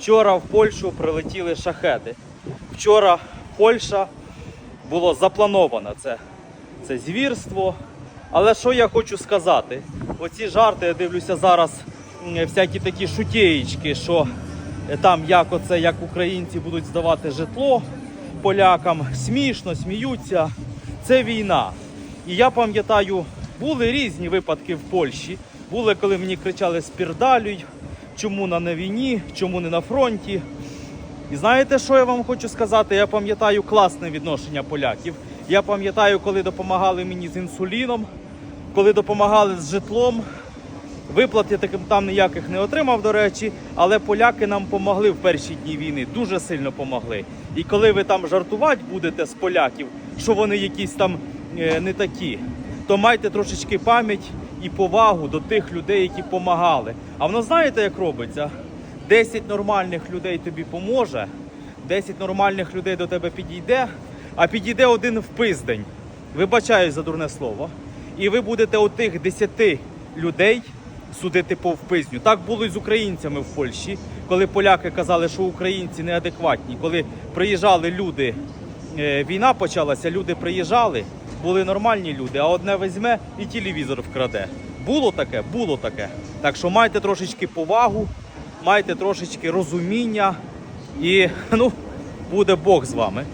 Вчора в Польщу прилетіли шахеди. Вчора Польща було заплановано це, це звірство. Але що я хочу сказати? Оці жарти, я дивлюся зараз, всякі такі шутєєчки, що е, там як оце, як українці будуть здавати житло полякам. Смішно, сміються. Це війна. І я пам'ятаю, були різні випадки в Польщі. Були, коли мені кричали спірдалюй, чому на не війні, чому не на фронті. І знаєте, що я вам хочу сказати? Я пам'ятаю класне відношення поляків. Я пам'ятаю, коли допомагали мені з інсуліном, коли допомагали з житлом. Виплат я таким там ніяких не отримав, до речі, але поляки нам помогли в перші дні війни, дуже сильно помогли. І коли ви там жартувати будете з поляків, що вони якісь там е, не такі, то майте трошечки пам'ять і повагу до тих людей, які помагали. А воно знаєте, як робиться? 10 нормальних людей тобі поможе, 10 нормальних людей до тебе підійде, а підійде один в пиздень. Вибачаюсь за дурне слово. І ви будете у тих 10 людей судити по впизню. Так було і з українцями в Польщі, коли поляки казали, що українці неадекватні. Коли приїжджали люди, е, війна почалася, люди приїжджали, були нормальні люди, а одне візьме і телевізор вкраде. Було таке, було таке. Так що майте трошечки повагу, майте трошечки розуміння і ну, буде Бог з вами.